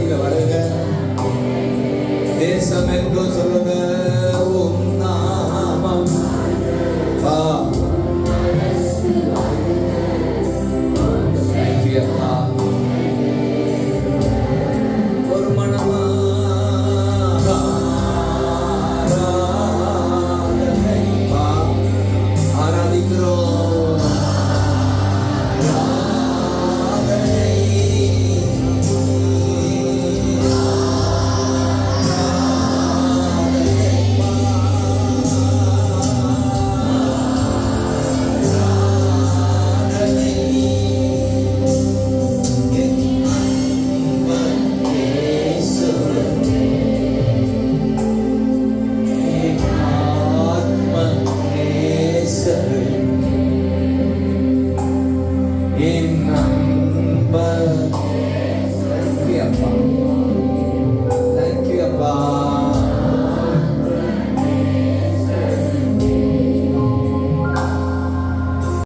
மத்தியில் வருங்க தேசம் என்றும் சொல்லுங்க ஓ in